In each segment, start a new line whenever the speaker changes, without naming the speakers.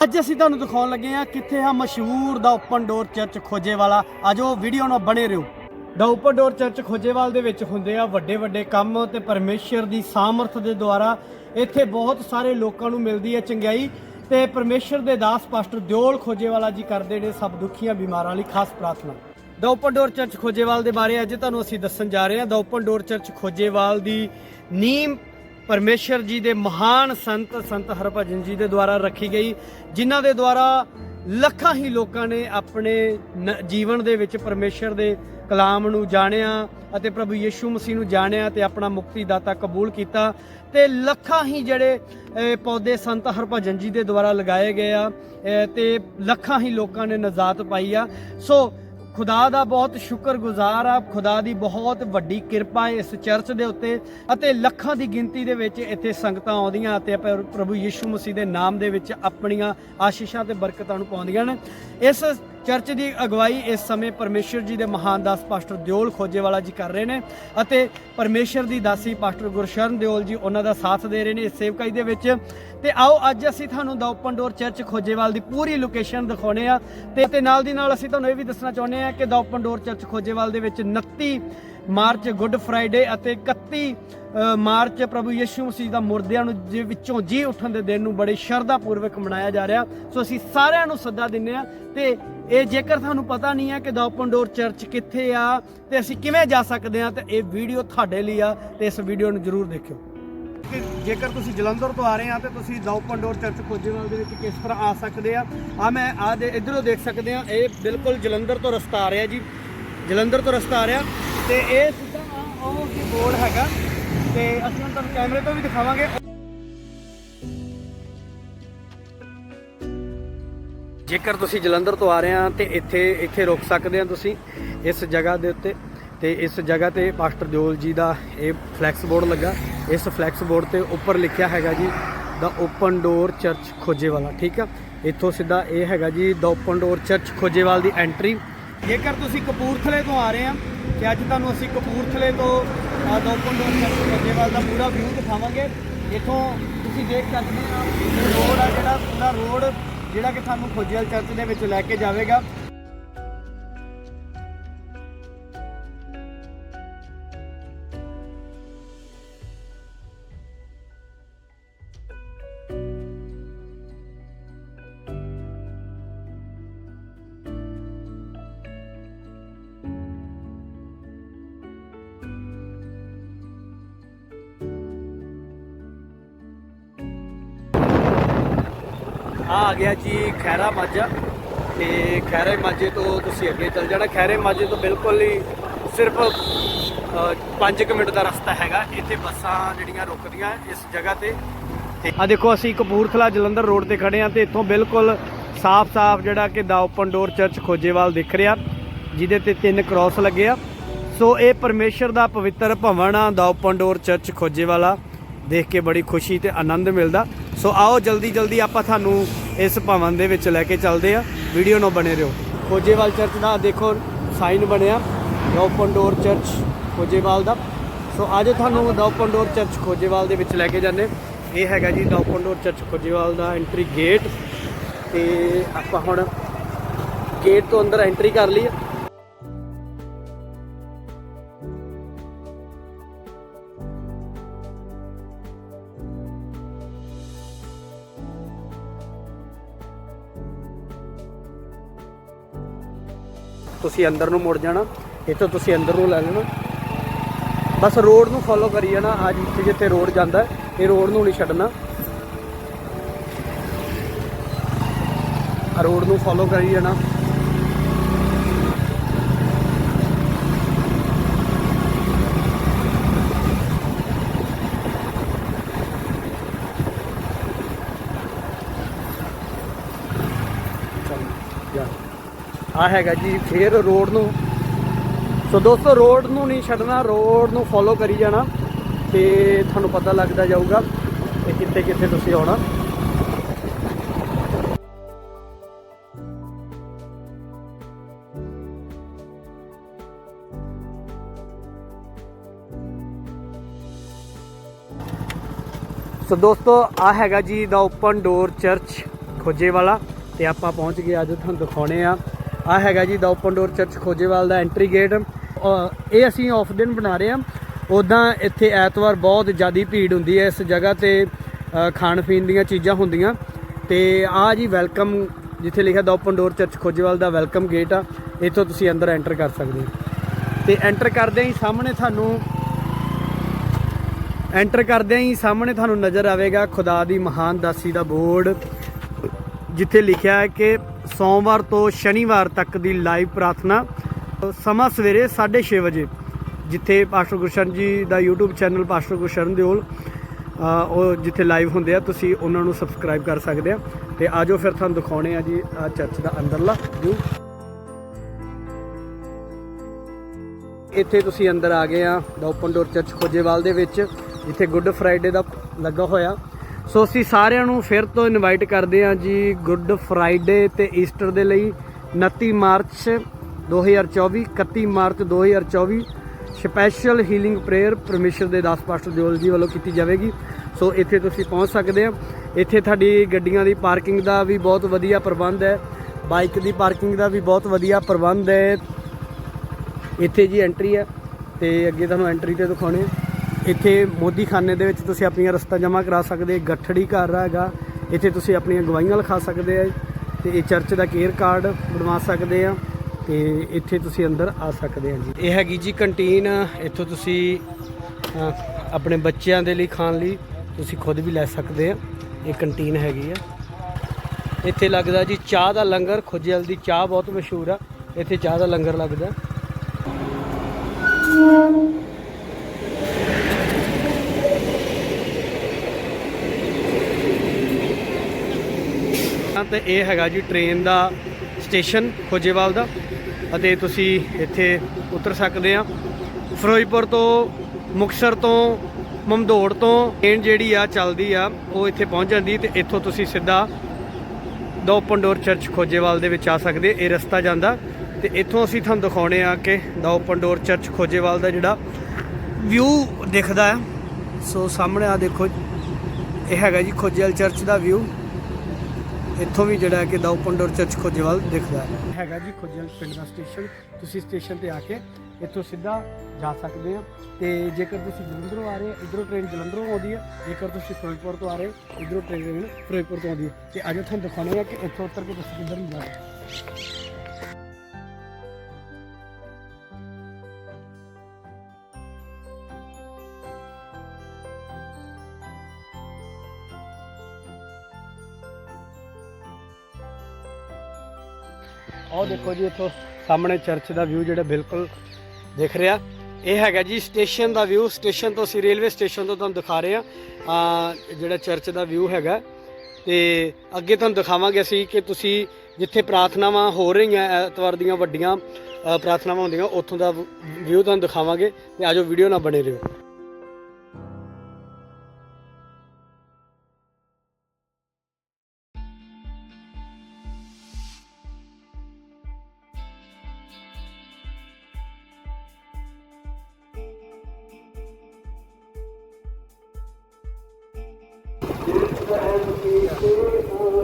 ਅੱਜ ਅਸੀਂ ਤੁਹਾਨੂੰ ਦਿਖਾਉਣ ਲੱਗੇ ਹਾਂ ਕਿੱਥੇ ਆ ਮਸ਼ਹੂਰ ਦਾ ਓਪਨ ਡੋਰ ਚਰਚ ਖੋਜੇਵਾਲਾ। ਆਜੋ ਵੀਡੀਓ ਨਾਲ ਬਣੇ ਰਹੋ। The open door church Khojewal ਦੇ ਵਿੱਚ ਹੁੰਦੇ ਆ ਵੱਡੇ ਵੱਡੇ ਕੰਮ ਤੇ ਪਰਮੇਸ਼ਰ ਦੀ ਸਾਮਰਥ ਦੇ ਦੁਆਰਾ ਇੱਥੇ ਬਹੁਤ ਸਾਰੇ ਲੋਕਾਂ ਨੂੰ ਮਿਲਦੀ ਹੈ ਚੰਗਿਆਈ ਤੇ ਪਰਮੇਸ਼ਰ ਦੇ ਦਾਸ ਪਾਸਟਰ ਦਿਓਲ ਖੋਜੇਵਾਲਾ ਜੀ ਕਰਦੇ ਨੇ ਸਭ ਦੁਖੀਆਂ ਬਿਮਾਰਾਂ ਲਈ ਖਾਸ ਪ੍ਰਾਰਥਨਾ। The open door church Khojewal ਦੇ ਬਾਰੇ ਅੱਜ ਤੁਹਾਨੂੰ ਅਸੀਂ ਦੱਸਣ ਜਾ ਰਹੇ ਹਾਂ। The open door church Khojewal ਦੀ ਨੀਮ ਪਰਮੇਸ਼ਰ ਜੀ ਦੇ ਮਹਾਨ ਸੰਤ ਸੰਤ ਹਰਭਜਨ ਜੀ ਦੇ ਦੁਆਰਾ ਰੱਖੀ ਗਈ ਜਿਨ੍ਹਾਂ ਦੇ ਦੁਆਰਾ ਲੱਖਾਂ ਹੀ ਲੋਕਾਂ ਨੇ ਆਪਣੇ ਨ- ਜੀਵਨ ਦੇ ਵਿੱਚ ਪਰਮੇਸ਼ਰ ਦੇ ਕਲਾਮ ਨੂੰ ਜਾਣਿਆ ਅਤੇ ਪ੍ਰਭੂ ਯੀਸ਼ੂ ਮਸੀਹ ਨੂੰ ਜਾਣਿਆ ਤੇ ਆਪਣਾ ਮੁਕਤੀ ਦਾਤਾ ਕਬੂਲ ਕੀਤਾ ਤੇ ਲੱਖਾਂ ਹੀ ਜਿਹੜੇ ਪੌਦੇ ਸੰਤ ਹਰਭਜਨ ਜੀ ਦੇ ਦੁਆਰਾ ਲਗਾਏ ਗਏ ਆ ਅਹ, ਤੇ ਲੱਖਾਂ ਹੀ ਲੋਕਾਂ ਨੇ ਨਜਾਤ ਪਾਈ ਆ। ਸੋ ਖੁਦਾ ਦਾ ਬਹੁਤ ਸ਼ੁਕਰਗੁਜ਼ਾਰ ਆ, ਖੁਦਾ ਦੀ ਬਹੁਤ ਵੱਡੀ ਕਿਰਪਾ ਹੈ ਇਸ ਚਰਚ ਦੇ ਉੱਤੇ ਅਤੇ ਲੱਖਾਂ ਦੀ ਗਿਣਤੀ ਦੇ ਵਿੱਚ ਇੱਥੇ ਸੰਗਤਾਂ ਆਉਂਦੀਆਂ ਅਤੇ ਪਰ- ਪ੍ਰਭੂ ਯੀਸ਼ੂ ਮਸੀਹ ਦੇ ਨਾਮ ਦੇ ਵਿੱਚ ਆਪਣੀਆਂ ਆਸ਼ੀਸ਼ਾਂ ਤੇ ਬਰਕਤਾਂ ਨੂੰ ਪਾਉਂਦੀਆਂ ਨੇ ਇਸ ਚਰਚ ਦੀ ਅਗਵਾਈ ਇਸ ਸਮੇਂ ਪਰਮੇਸ਼ਰ ਜੀ ਦੇ ਮਹਾਨ ਦਾਸ ਪਾਸਟਰ ਦਿਓਲ ਖੋਜੇਵਾਲਾ ਜੀ ਕਰ ਰਹੇ ਨੇ ਅਤੇ ਪਰਮੇਸ਼ਰ ਦੀ ਦਾਸੀ ਪਾਸਟਰ ਗੁਰਸ਼ਰਨ ਦਿਓਲ ਜੀ ਉਹਨਾਂ ਦਾ ਸਾਥ ਦੇ ਰਹੇ ਨੇ ਇਸ ਸੇਵਕਾਈ ਦੇ ਵਿੱਚ। ਤੇ ਆਓ ਅੱਜ ਅਸੀਂ ਤੁਹਾਨੂੰ the open door church Khojewal ਦੀ ਪੂਰੀ ਲੋਕੇਸ਼ਨ ਦਿਖਾਉਣੇ ਆ ਤੇ ਤੇ ਨਾਲ ਦੀ ਨਾਲ ਅਸੀਂ ਤੁਹਾਨੂੰ ਇਹ ਵੀ ਦੱਸਣਾ ਚਾਹੁੰਦੇ ਆ ਕਿ the open door church Khojewal ਦੇ ਵਿੱਚ 29 ਮਾਰਚ, ਗੁੱਡ ਫਰਾਈਡੇ ਅਤੇ 31 ਮਾਰਚ ਪ੍ਰਭੂ ਯਿਸੂ ਮਸੀਹ ਦਾ ਮੁਰਦਿਆਂ ਨੂੰ ਜੇ ਵਿੱਚੋਂ ਜੀ ਉੱਠਣ ਦੇ ਦਿਨ ਨੂੰ ਬੜੇ ਸ਼ਰਧਾ ਪੂਰਵਕ ਮਨਾਇਆ ਜਾ ਰਿਹਾ। ਸੋ ਅਸੀਂ ਸਾਰਿਆਂ ਨੂੰ ਸੱਦਾ ਦਿੰਨੇ ਆ ਤੇ ਇਹ ਜੇਕਰ ਤੁਹਾਨੂੰ ਪਤਾ ਨਹੀਂ ਹੈ ਕਿ ਦਾ ਓਪਨ ਡੋਰ ਚਰਚ ਕਿੱਥੇ ਆ ਤੇ ਅਸੀਂ ਕਿਵੇਂ ਜਾ ਸਕਦੇ ਆ ਤੇ ਇਹ ਵੀਡੀਓ ਤੁਹਾਡੇ ਲਈ ਆ ਤੇ ਇਸ ਵੀਡੀਓ ਨੂੰ ਜਰੂਰ ਦੇਖਿਓ। ਕਿ ਜੇਕਰ ਤੁਸੀਂ ਜਲੰਧਰ ਤੋਂ ਆ ਰਹੇ ਆ ਤੇ ਤੁਸੀਂ ਦਾ ਡੋਰ ਚਰਚ ਖੋਜੇਵਾਲ ਦੇ ਵਿੱਚ ਕਿਸ ਤਰ੍ਹਾਂ ਆ ਸਕਦੇ ਆ ਆ ਮੈਂ ਆ ਦੇ ਇਧਰੋਂ ਦੇਖ ਸਕਦੇ ਆ ਇਹ ਬਿਲਕੁਲ ਜਲੰਧਰ ਤੋਂ ਰਸਤਾ ਆ ਰਿਹਾ ਜੀ। ਜਲੰਧਰ ਤੋਂ ਰਸਤਾ ਆ ਰਿਹਾ ਤੇ ਇਹ ਸਿੱਧਾ ਉਹ ਕੀ ਬੋਰਡ ਹੈਗਾ ਤੇ ਅਸੀਂ ਹੁਣ ਤੁਹਾਨੂੰ ਕੈਮਰੇ ਤੋਂ ਵੀ ਦਿਖਾਵਾਂਗੇ। ਜੇਕਰ ਤੁਸੀਂ ਜਲੰਧਰ ਤੋਂ ਆ ਰਹੇ ਆ ਤੇ ਇੱਥੇ ਇੱਥੇ ਰੁਕ ਸਕਦੇ ਆ ਤੁਸੀਂ ਇਸ ਜਗ੍ਹਾ ਦੇ ਉੱਤੇ। ਤੇ ਇਸ ਜਗ੍ਹਾ ਤੇ ਪਾਸਟਰ ਦਿਓਲ ਜੀ ਦਾ ਇਹ ਫਲੈਕਸ ਬੋਰਡ ਲੱਗਾ। ਇਸ ਫਲੈਕਸ ਬੋਰਡ ਤੇ ਉੱਪਰ ਲਿਖਿਆ ਹੈਗਾ ਜੀ ਦਾ ਓਪਨ ਡੋਰ ਚਰਚ ਖੋਜੇਵਾਲਾ ਠੀਕ ਆ? ਇੱਥੋਂ ਸਿੱਧਾ ਇਹ ਹੈਗਾ ਜੀ the open door church Khojewal the entry ਜੇਕਰ ਤੁਸੀਂ ਕਪੂਰਥਲੇ ਤੋਂ ਆ ਰਹੇ ਆ ਤੇ ਅੱਜ ਤੁਹਾਨੂੰ ਅਸੀਂ ਕਪੂਰਥਲੇ ਤੋਂ ਆ the open door church Khojewal ਦਾ ਪੂਰਾ ਵਿਊ ਦਿਖਾਵਾਂਗੇ। ਇੱਥੋਂ ਤੁਸੀਂ ਦੇਖ ਸਕਦੇ ਹੋ ਰੋਡ ਆ ਜਿਹੜਾ, ਪੂਰਾ ਰੋਡ ਜਿਹੜਾ ਕਿ ਸਾਨੂੰ ਖੋਜੇਵਾਲ ਚਰਚ ਦੇ ਵਿੱਚ ਲੈ ਕੇ ਜਾਵੇਗਾ। ਆ ਆ ਗਿਆ ਜੀ ਖੈਰਾ ਮਾਝਾ ਤੇ ਖੈਰੇ ਮਾਝੇ ਤੋਂ ਤੁਸੀਂ ਅੱਗੇ ਚੱਲ ਜਾਣਾ। ਖੈਰੇ ਮਾਝੇ ਤੋਂ ਬਿਲਕੁਲ ਹੀ ਸਿਰਫ 5 ਮਿੰਟ ਦਾ ਰਸਤਾ ਹੈਗਾ। ਇੱਥੇ ਬੱਸਾਂ ਜਿਹੜੀਆਂ ਰੁਕਦੀਆਂ ਇਸ ਜਗ੍ਹਾ ਤੇ। ਤੇ ਆ ਦੇਖੋ, ਅਸੀਂ ਕਪੂਰਥਲਾ ਜਲੰਧਰ ਰੋਡ ਤੇ ਖੜੇ ਆ ਤੇ ਇੱਥੋਂ ਬਿਲਕੁਲ ਸਾਫ਼-ਸਾਫ਼ ਜਿਹੜਾ ਕਿ the open door church Khojewal ਦਿਖ ਰਿਹਾ, ਜਿਹਦੇ ਤੇ ਤਿੰਨ ਕ੍ਰਾਸ ਲੱਗੇ ਆ। ਸੋ ਇਹ ਪਰਮੇਸ਼ਰ ਦਾ ਪਵਿੱਤਰ ਭਵਨ ਆ, ਦਾ ਓਪਨ ਡੋਰ ਚਰਚ ਖੋਜੇਵਾਲਾ। ਦੇਖ ਕੇ ਬੜੀ ਖੁਸ਼ੀ ਤੇ ਆਨੰਦ ਮਿਲਦਾ। ਸੋ ਆਓ ਜਲਦੀ ਜਲਦੀ ਆਪਾਂ ਤੁਹਾਨੂੰ ਇਸ ਭਵਨ ਦੇ ਵਿੱਚ ਲੈ ਕੇ ਚੱਲਦੇ ਆ ਵੀਡੀਓ ਨਾਲ ਬਣੇ ਰਹੋ। ਖੋਜੇਵਾਲ ਚਰਚ ਦਾ ਦੇਖੋ ਸਾਈਨ ਬਣਿਆ ਦਾ ਡੋਰ ਚਰਚ ਖੋਜੇਵਾਲ ਦਾ। ਸੋ ਅੱਜ ਤੁਹਾਨੂੰ ਦਾ ਡੋਰ ਚਰਚ ਖੋਜੇਵਾਲ ਦੇ ਵਿੱਚ ਲੈ ਕੇ ਜਾਂਦੇ ਇਹ ਹੈਗਾ ਜੀ ਦਾ ਡੋਰ ਚਰਚ ਖੋਜੇਵਾਲ ਦਾ ਐਂਟਰੀ ਗੇਟ ਤੇ ਆਪਾਂ ਹੁਣ ਗੇਟ ਤੋਂ ਅੰਦਰ ਐਂਟਰੀ ਕਰ ਲਈ ਤੁਸੀਂ ਅੰਦਰ ਨੂੰ ਮੁੜ ਜਾਣਾ, ਇੱਥੋਂ ਤੁਸੀਂ ਅੰਦਰ ਨੂੰ ਲੈ ਲੈਣਾ। ਬਸ ਰੋਡ ਨੂੰ ਫੋਲੋ ਕਰੀ ਜਾਣਾ ਅੱਜ ਜਿੱਥੇ ਜਿੱਥੇ ਰੋਡ ਜਾਂਦਾ, ਇਹ ਰੋਡ ਨੂੰ ਨਹੀਂ ਛੱਡਣਾ। ਰੋਡ ਨੂੰ ਫੋਲੋ ਕਰੀ ਜਾਣਾ ਚੱਲ ਜਾ ਆ ਹੈਗਾ ਜੀ, ਫੇਰ ਰੋਡ ਨੂੰ। ਸੋ ਦੋਸਤੋ, ਰੋਡ ਨੂੰ ਨਹੀਂ ਛੱਡਣਾ, ਰੋਡ ਨੂੰ ਫੋਲੋ ਕਰੀ ਜਾਣਾ ਤੇ ਤੁਹਾਨੂੰ ਪਤਾ ਲੱਗਦਾ ਜਾਊਗਾ ਕਿ ਕਿੱਥੇ ਕਿੱਥੇ ਤੁਸੀਂ ਆਉਣਾ। ਸੋ ਦੋਸਤੋ, ਆ ਹੈਗਾ ਜੀ ਦਾ ਓਪਨ ਡੋਰ ਚਰਚ ਖੋਜੇਵਾਲਾ ਤੇ ਆਪਾਂ ਪਹੁੰਚ ਗਏ, ਅੱਜ ਤੁਹਾਨੂੰ ਦਿਖਾਉਣੇ ਆ। ਆ ਹੈਗਾ ਜੀ the open door church Khojewal the entry gate ਇਹ ਅਸੀਂ ਆਫ ਦਿਨ ਬਣਾ ਰਹੇ ਹਾਂ। ਉਦਾਂ ਇੱਥੇ ਐਤਵਾਰ ਬਹੁਤ ਜ਼ਿਆਦੀ ਭੀੜ ਹੁੰਦੀ ਹੈ। ਇਸ ਜਗ੍ਹਾ ਤੇ ਖਾਣ ਪੀਣ ਦੀਆਂ ਚੀਜ਼ਾਂ ਹੁੰਦੀਆਂ। ਤੇ ਆ ਜੀ ਵੈਲਕਮ ਜਿੱਥੇ ਲਿਖਿਆ the open door church Khojewal the welcome gate ਆ। ਇੱਥੋਂ ਤੁਸੀਂ ਅੰਦਰ ਐਂਟਰ ਕਰ ਸਕਦੇ ਹੋ। ਤੇ ਐਂਟਰ ਕਰਦੇ ਹੀ ਸਾਹਮਣੇ ਤੁਹਾਨੂੰ ਐਂਟਰ ਕਰਦਿਆਂ ਹੀ ਸਾਹਮਣੇ ਤੁਹਾਨੂੰ ਨਜ਼ਰ ਆਵੇਗਾ ਖੁਦਾ ਦੀ ਮਹਾਨ ਦਾਸੀ ਦਾ ਬੋਰਡ। ਜਿੱਥੇ ਲਿਖਿਆ ਹੈ ਕਿ ਸੋਮਵਾਰ ਤੋਂ ਸ਼ਨੀਵਾਰ ਤੱਕ ਦੀ ਲਾਈਵ ਪ੍ਰਾਰਥਨਾ, ਸਮਾਂ ਸਵੇਰੇ 6:30 ਵਜੇ, ਜਿੱਥੇ ਪਾਸਟਰ ਗੁਰਸ਼ਰਨ ਜੀ ਦਾ YouTube channel pastor Gursharan Deol ਉਹ ਜਿੱਥੇ ਲਾਈਵ ਹੁੰਦੇ ਆ, ਤੁਸੀਂ ਉਹਨਾਂ ਨੂੰ ਸਬਸਕ੍ਰਾਈਬ ਕਰ ਸਕਦੇ ਆ। ਤੇ ਆਜੋ ਫਿਰ ਤੁਹਾਨੂੰ ਦਿਖਾਉਣੇ ਆ ਜੀ, ਆ ਚਰਚ ਦਾ ਅੰਦਰਲਾ ਵਿਊ ਇੱਥੇ ਤੁਸੀਂ ਅੰਦਰ ਆ ਗਏ ਆ the open door church Khojewal ਦੇ ਵਿੱਚ, ਜਿੱਥੇ ਗੁੱਡ ਫਰਾਈਡੇ ਦਾ ਲੱਗਾ ਹੋਇਆ। ਸੋ ਅਸੀਂ ਸਾਰਿਆਂ ਨੂੰ ਫਿਰ ਤੋਂ ਇਨਵਾਈਟ ਕਰਦੇ ਹਾਂ ਜੀ ਗੁੱਡ ਫਰਾਈਡੇ ਤੇ ਈਸਟਰ ਦੇ ਲਈ 29 March 2024 31 March 2024 special healing prayer ਪਰਮੇਸ਼ਰ ਦੇ ਦਾਸ ਪਾਸਟਰ ਜੋਲ ਜੀ ਵੱਲੋਂ ਕੀਤੀ ਜਾਵੇਗੀ। ਸੋ ਇੱਥੇ ਤੁਸੀਂ ਪਹੁੰਚ ਸਕਦੇ ਆ ਇੱਥੇ ਤੁਹਾਡੀ ਗੱਡੀਆਂ ਦੀ ਪਾਰਕਿੰਗ ਦਾ ਵੀ ਬਹੁਤ ਵਧੀਆ ਪ੍ਰਬੰਧ ਹੈ। ਬਾਈਕ ਦੀ ਪਾਰਕਿੰਗ ਦਾ ਵੀ ਬਹੁਤ ਵਧੀਆ ਪ੍ਰਬੰਧ ਹੈ। ਇੱਥੇ ਜੀ ਐਂਟਰੀ ਹੈ ਤੇ ਅੱਗੇ ਤੁਹਾਨੂੰ ਐਂਟਰੀ ਤੇ ਦਿਖਾਉਣੇ ਇੱਥੇ ਮੋਦੀ ਖਾਨੇ ਦੇ ਵਿੱਚ ਤੁਸੀਂ ਆਪਣੀਆਂ ਰਸਤਾ ਜਮ੍ਹਾਂ ਕਰਾ ਸਕਦੇ, ਗੱਠੜੀ ਘਰ ਹੈਗਾ, ਇੱਥੇ ਤੁਸੀਂ ਆਪਣੀਆਂ ਗਵਾਹੀਆਂ ਲਿਖਾ ਸਕਦੇ ਆ, ਤੇ ਇਹ ਚਰਚ ਦਾ ਕੇਅਰ ਕਾਰਡ ਬਣਵਾ ਸਕਦੇ ਆ, ਤੇ ਇੱਥੇ ਤੁਸੀਂ ਅੰਦਰ ਆ ਸਕਦੇ ਆ ਜੀ। ਇਹ ਹੈਗੀ ਜੀ ਕੰਟੀਨ, ਇੱਥੋਂ ਤੁਸੀਂ ਆਪਣੇ ਬੱਚਿਆਂ ਦੇ ਲਈ ਖਾਣ ਲਈ ਤੁਸੀਂ ਖੁਦ ਵੀ ਲੈ ਸਕਦੇ ਆ, ਇਹ ਕੰਟੀਨ ਹੈਗੀ ਆ। ਇੱਥੇ ਲੱਗਦਾ ਜੀ ਚਾਹ ਦਾ ਲੰਗਰ, ਖੁਜਲ ਦੀ ਚਾਹ ਬਹੁਤ ਮਸ਼ਹੂਰ ਆ, ਇੱਥੇ ਚਾਹ ਦਾ ਲੰਗਰ ਲੱਗਦਾ। ਹਾਂ ਤੇ ਇਹ ਹੈਗਾ ਜੀ ਟ੍ਰੇਨ ਦਾ ਸਟੇਸ਼ਨ ਖੋਜੇਵਾਲ ਦਾ ਅਤੇ ਤੁਸੀਂ ਇੱਥੇ ਉਤਰ ਸਕਦੇ ਆ। ਫਿਰੋਜ਼ਪੁਰ ਤੋਂ ਮੁਕਸਰ ਤੋਂ ਮਮਦੋੜ ਤੋਂ ਟ੍ਰੇਨ ਜਿਹੜੀ ਆ ਚੱਲਦੀ ਆ, ਉਹ ਇੱਥੇ ਪਹੁੰਚ ਜਾਂਦੀ ਤੇ ਇੱਥੋਂ ਤੁਸੀਂ ਸਿੱਧਾ the open door church Khojewal ਦੇ ਵਿੱਚ ਆ ਸਕਦੇ, ਇਹ ਰਸਤਾ ਜਾਂਦਾ। ਤੇ ਇੱਥੋਂ ਅਸੀਂ ਤੁਹਾਨੂੰ ਦਿਖਾਉਣੇ ਆ ਕਿ the open door church Khojewal ਦਾ ਜਿਹੜਾ ਵਿਊ ਦਿਖਦਾ ਹੈ ਸੋ ਸਾਹਮਣੇ ਆ ਦੇਖੋ, ਇਹ ਹੈਗਾ ਜੀ ਖੋਜੇਵਾਲ ਚਰਚ ਦਾ ਵਿਊ ਇੱਥੋਂ ਵੀ ਜਿਹੜਾ ਹੈ ਕਿ ਦਾ ਓਪਨ ਚਰਚ ਖੋਜੇਵਾਲ ਦਿਖਦਾ ਹੈ। ਹੈਗਾ ਜੀ ਖੋਜੇਵਾਲ ਪਿੰਡ ਦਾ ਸਟੇਸ਼ਨ ਤੁਸੀਂ ਸਟੇਸ਼ਨ ਤੇ ਆ ਕੇ ਇੱਥੋਂ ਸਿੱਧਾ ਜਾ ਸਕਦੇ ਆ ਤੇ ਜੇਕਰ ਤੁਸੀਂ ਜਲੰਧਰੋਂ ਆ ਰਹੇ ਹੋ, ਇਧਰੋਂ ਟ੍ਰੇਨ ਜਲੰਧਰੋਂ ਆਉਂਦੀ ਹੈ। ਜੇਕਰ ਤੁਸੀਂ ਫਿਰੋਜ਼ਪੁਰ ਤੋਂ ਆ ਰਹੇ ਹੋ, ਇਧਰੋਂ ਟ੍ਰੇਨ ਫਿਰੋਜ਼ਪੁਰ ਤੋਂ ਆਉਂਦੀ ਹੈ। ਤੇ ਅੱਜ ਤੁਹਾਨੂੰ ਦਿਖਾਉਣੇ ਆ ਕਿ ਇੱਥੋਂ ਉੱਤਰ ਕੇ ਤੁਸੀਂ ਕਿੱਧਰ ਨੂੰ ਜਾਣਾ ਆਹ ਦੇਖੋ ਜੀ ਇੱਥੋਂ ਸਾਹਮਣੇ ਚਰਚ ਦਾ ਵਿਊ ਜਿਹੜਾ ਬਿਲਕੁਲ ਦਿਖ ਰਿਹਾ। ਇਹ ਹੈਗਾ ਜੀ ਸਟੇਸ਼ਨ ਦਾ ਵਿਊ ਸਟੇਸ਼ਨ ਤੋਂ ਅਸੀਂ ਰੇਲਵੇ ਸਟੇਸ਼ਨ ਤੋਂ ਤੁਹਾਨੂੰ ਦਿਖਾ ਰਹੇ ਆ ਜਿਹੜਾ ਚਰਚ ਦਾ ਵਿਊ ਹੈਗਾ। ਤੇ ਅੱਗੇ ਤੁਹਾਨੂੰ ਦਿਖਾਵਾਂਗੇ ਅਸੀਂ ਕਿ ਤੁਸੀਂ ਜਿੱਥੇ ਪ੍ਰਾਰਥਨਾਵਾਂ ਹੋ ਰਹੀਆਂ, ਐਤਵਾਰ ਦੀਆਂ ਵੱਡੀਆਂ ਪ੍ਰਾਰਥਨਾਵਾਂ ਹੁੰਦੀਆਂ, ਉੱਥੋਂ ਦਾ ਵਿਊ ਤੁਹਾਨੂੰ ਦਿਖਾਵਾਂਗੇ। ਤੇ ਆਜੋ ਵੀਡੀਓ ਨਾਲ ਬਣੇ ਰਹੋ।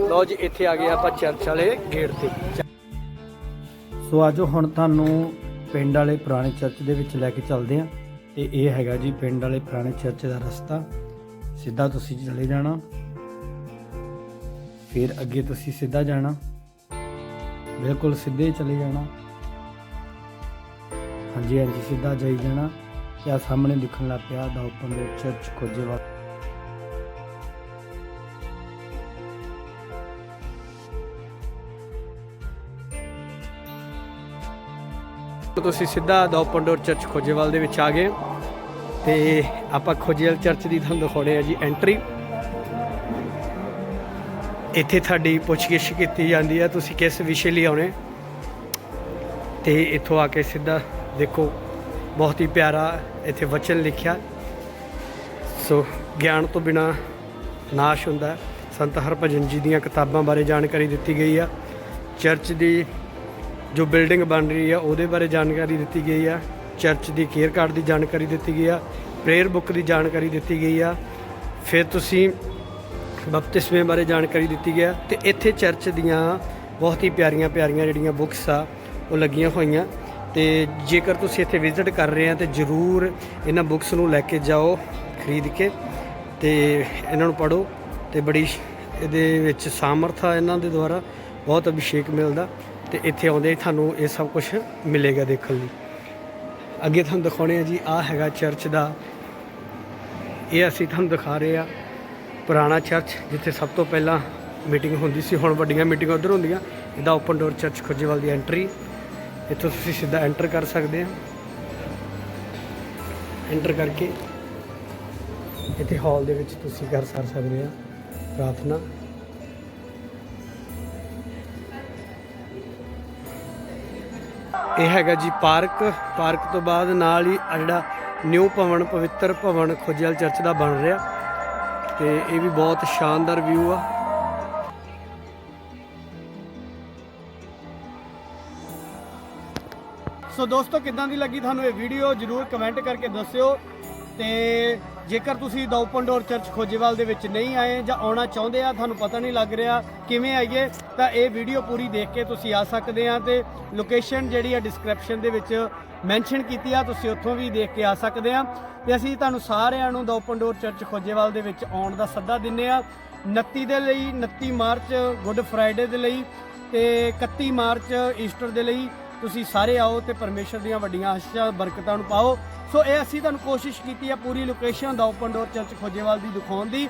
ਲਓ ਜੀ, ਇੱਥੇ ਆ ਗਏ ਆਪਾਂ ਚਰਚ ਵਾਲੇ ਗੇਟ ਤੇ। ਸੋ ਆਜੋ ਹੁਣ ਤੁਹਾਨੂੰ ਪਿੰਡ ਵਾਲੇ ਪੁਰਾਣੇ ਚਰਚ ਦੇ ਵਿੱਚ ਲੈ ਕੇ ਚੱਲਦੇ ਆਂ ਤੇ ਇਹ ਹੈਗਾ ਜੀ ਪਿੰਡ ਵਾਲੇ ਪੁਰਾਣੇ ਚਰਚ ਦਾ ਰਸਤਾ। ਸਿੱਧਾ ਤੁਸੀਂ ਚਲੇ ਜਾਣਾ। ਫਿਰ ਅੱਗੇ ਤੁਸੀਂ ਸਿੱਧਾ ਜਾਣਾ। ਬਿਲਕੁਲ ਸਿੱਧੇ ਚਲੇ ਜਾਣਾ। ਹਾਂਜੀ ਹਾਂਜੀ, ਸਿੱਧਾ ਜਾਈ ਜਾਣਾ। ਤੇ ਆ ਸਾਹਮਣੇ ਦਿਖਣ ਲੱਗ ਪਿਆ, the open door church Khojewal ਤੁਸੀਂ ਸਿੱਧਾ ਦਾ ਚਰਚ ਖੋਜੇਵਾਲ ਦੇ ਵਿੱਚ ਆ ਗਏ। ਤੇ ਆਪਾਂ ਖੋਜੇਵਾਲ ਚਰਚ ਦੀ ਤੁਹਾਨੂੰ ਦਿਖਾਉਣੇ ਆ ਜੀ ਐਂਟਰੀ ਇੱਥੇ ਤੁਹਾਡੀ ਪੁੱਛਗਿੱਛ ਕੀਤੀ ਜਾਂਦੀ ਹੈ ਤੁਸੀਂ ਕਿਸ ਵਿਸ਼ੇ ਲਈ ਆਉਣੇ? ਤੇ ਇੱਥੋਂ ਆ ਕੇ ਸਿੱਧਾ ਦੇਖੋ, ਬਹੁਤ ਹੀ ਪਿਆਰਾ ਇੱਥੇ ਵਚਨ ਲਿਖਿਆ। ਸੋ ਗਿਆਨ ਤੋਂ ਬਿਨਾ ਨਾਸ਼ ਹੁੰਦਾ। ਸੰਤ ਹਰਭਜਨ ਜੀ ਦੀਆਂ ਕਿਤਾਬਾਂ ਬਾਰੇ ਜਾਣਕਾਰੀ ਦਿੱਤੀ ਗਈ ਆ। ਚਰਚ ਦੀ ਜੋ ਬਿਲਡਿੰਗ ਬਣ ਰਹੀ ਆ, ਉਹਦੇ ਬਾਰੇ ਜਾਣਕਾਰੀ ਦਿੱਤੀ ਗਈ ਆ। ਚਰਚ ਦੀ ਕੇਅਰ ਕਾਰਡ ਦੀ ਜਾਣਕਾਰੀ ਦਿੱਤੀ ਗਈ ਆ। ਪ੍ਰੇਅਰ ਬੁੱਕ ਦੀ ਜਾਣਕਾਰੀ ਦਿੱਤੀ ਗਈ ਆ। ਫਿਰ ਤੁਸੀਂ ਬਪਤਿਸਮੇ ਬਾਰੇ ਜਾਣਕਾਰੀ ਦਿੱਤੀ ਗਿਆ ਤੇ ਇੱਥੇ ਚਰਚ ਦੀਆਂ ਬਹੁਤ ਹੀ ਪਿਆਰੀਆਂ ਪਿਆਰੀਆਂ ਜਿਹੜੀਆਂ ਬੁੱਕਸ ਆ, ਉਹ ਲੱਗੀਆਂ ਹੋਈਆਂ। ਤੇ ਜੇਕਰ ਤੁਸੀਂ ਇੱਥੇ ਵਿਜ਼ਿਟ ਕਰ ਰਹੇ ਆ ਤੇ ਜਰੂਰ ਇਹਨਾਂ ਬੁੱਕਸ ਨੂੰ ਲੈ ਕੇ ਜਾਓ ਖਰੀਦ ਕੇ ਤੇ ਇਹਨਾਂ ਨੂੰ ਪੜੋ ਤੇ ਬੜੀ ਇਹਦੇ ਵਿੱਚ ਸਾਮਰਥ ਆ ਇਹਨਾਂ ਦੇ ਦੁਆਰਾ। ਬਹੁਤ ਅਭਿਸ਼ੇਕ ਮਿਲਦਾ। ਤੇ ਇੱਥੇ ਆਉਂਦੇ ਤੁਹਾਨੂੰ ਇਹ ਸਭ ਕੁਝ ਮਿਲੇਗਾ ਦੇਖਣ ਲਈ। ਅੱਗੇ ਤੁਹਾਨੂੰ ਦਿਖਾਉਣੇ ਆ ਜੀ ਆ ਹੈਗਾ ਚਰਚ ਦਾ। ਇਹ ਅਸੀਂ ਤੁਹਾਨੂੰ ਦਿਖਾ ਰਹੇ ਆ, ਪੁਰਾਣਾ ਚਰਚ, ਜਿੱਥੇ ਸਭ ਤੋਂ ਪਹਿਲਾਂ ਮੀਟਿੰਗ ਹੁੰਦੀ ਸੀ। ਹੁਣ ਵੱਡੀਆਂ ਮੀਟਿੰਗਾਂ ਉਧਰ ਹੁੰਦੀਆਂ। ਇਹਦਾ ਓਪਨ ਡੋਰ ਚਰਚ ਖੁੱਜੇਵਾਲ ਦੀ ਐਂਟਰੀ ਇੱਥੋਂ ਤੁਸੀਂ ਸਿੱਧਾ ਐਂਟਰ ਕਰ ਸਕਦੇ ਆ। ਐਂਟਰ ਕਰਕੇ ਇੱਥੇ ਹਾਲ ਦੇ ਵਿੱਚ ਤੁਸੀਂ ਕਰ ਸਕਦੇ ਆ। ਪ੍ਰਾਰਥਨਾ। ਇਹ ਹੈਗਾ ਜੀ ਪਾਰਕ। ਪਾਰਕ ਤੋਂ ਬਾਅਦ ਨਾਲ ਹੀ ਆ ਜਿਹੜਾ ਨਿਊ ਭਵਨ, ਪਵਿੱਤਰ ਭਵਨ ਖੁੱਜਲ ਚਰਚ ਦਾ ਬਣ ਰਿਹਾ। ਤੇ ਇਹ ਵੀ ਬਹੁਤ ਸ਼ਾਨਦਾਰ ਵਿਊ ਆ। ਸੋ ਦੋਸਤੋ, ਕਿੱਦਾਂ ਦੀ ਲੱਗੀ ਤੁਹਾਨੂੰ ਇਹ ਵੀਡੀਓ ਜਰੂਰ ਕਮੈਂਟ ਕਰਕੇ ਦੱਸਿਓ। ਤੇ ਜੇਕਰ ਤੁਸੀਂ the open door church Khojewal ਦੇ ਵਿੱਚ ਨਹੀਂ ਆਏ ਜਾਂ ਆਉਣਾ ਚਾਹੁੰਦੇ ਆ, ਤੁਹਾਨੂੰ ਪਤਾ ਨਹੀਂ ਲੱਗ ਰਿਹਾ ਕਿਵੇਂ ਆਈਏ, ਤਾਂ ਇਹ ਵੀਡੀਓ ਪੂਰੀ ਦੇਖ ਕੇ ਤੁਸੀਂ ਆ ਸਕਦੇ ਆ ਤੇ ਲੋਕੇਸ਼ਨ ਜਿਹੜੀ ਆ ਡਿਸਕ੍ਰਿਪਸ਼ਨ ਦੇ ਵਿੱਚ ਮੈਂਸ਼ਨ ਕੀਤੀ ਆ, ਤੁਸੀਂ ਉੱਥੋਂ ਵੀ ਦੇਖ ਕੇ ਆ ਸਕਦੇ ਆ। ਤੇ ਅਸੀਂ ਤੁਹਾਨੂੰ ਸਾਰਿਆਂ ਨੂੰ the Open Door Church Khojewal ਦੇ ਵਿੱਚ ਆਉਣ ਦਾ ਸੱਦਾ ਦਿੰਨੇ ਆ। 29 ਦੇ ਲਈ 29 ਮਾਰਚ, ਗੁੱਡ ਫਰਾਈਡੇ ਦੇ ਲਈ ਤੇ 31 ਮਾਰਚ, ਈਸਟਰ ਦੇ ਲਈ ਤੁਸੀਂ ਸਾਰੇ ਆਓ ਤੇ ਪਰਮੇਸ਼ਰ ਦੀਆਂ ਵੱਡੀਆਂ ਆਸ਼ੀਸ਼ਾਂ ਬਰਕਤਾਂ ਨੂੰ ਪਾਓ। ਸੋ ਇਹ ਅਸੀਂ ਤੁਹਾਨੂੰ ਕੋਸ਼ਿਸ਼ ਕੀਤੀ ਹੈ ਪੂਰੀ location the open door church Khojewal ਦੀ ਦਿਖਾਉਣ ਦੀ।